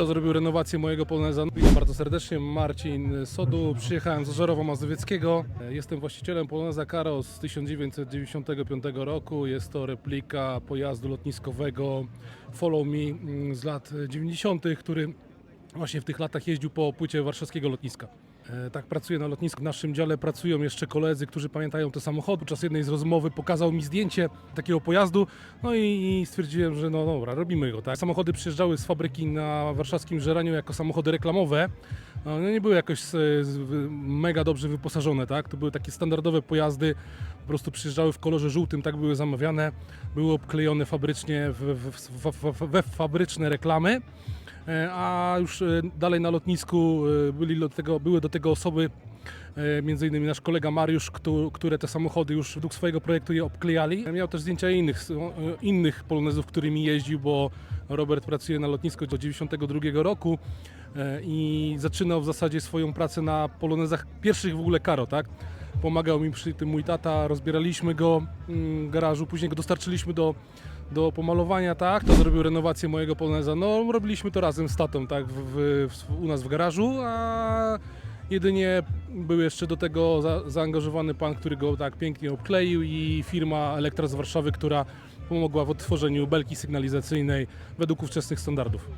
Kto zrobił renowację mojego Poloneza? Witam bardzo serdecznie, Marcin Sodu. Przyjechałem z Ożerowa Mazowieckiego. Jestem właścicielem Poloneza Karo z 1995 roku. Jest to replika pojazdu lotniskowego Follow Me mm, z lat 90., który właśnie w tych latach jeździł po płycie warszawskiego lotniska. E, Tak, pracuję na lotnisku. W naszym dziale pracują jeszcze koledzy, którzy pamiętają te samochody. Podczas jednej z rozmowy pokazał mi zdjęcie takiego pojazdu, no i, stwierdziłem, że no dobra, robimy go. Tak. Samochody przyjeżdżały z fabryki na warszawskim Żeraniu jako samochody reklamowe. No, nie były jakoś e, mega dobrze wyposażone, tak? To były takie standardowe pojazdy, po prostu przyjeżdżały w kolorze żółtym, tak były zamawiane. Były obklejone fabrycznie we fabryczne reklamy. E, a już e, dalej na lotnisku e, byli do tego, były do tego osoby, między innymi nasz kolega Mariusz, któ- które te samochody już według swojego projektu je obklejali. Miał też zdjęcia innych, innych polonezów, którymi jeździł, bo Robert pracuje na lotnisku do 92 roku i zaczynał w zasadzie swoją pracę na polonezach pierwszych w ogóle Karo, tak? Pomagał mi przy tym mój tata, rozbieraliśmy go mm, w garażu, później go dostarczyliśmy do do pomalowania, tak? To zrobił renowację mojego Poloneza. No, robiliśmy to razem z tatą, tak? W, w, u nas w garażu, a jedynie był jeszcze do tego za, zaangażowany pan, który go tak pięknie obkleił i firma Elektra z Warszawy, która pomogła w odtworzeniu belki sygnalizacyjnej według ówczesnych standardów.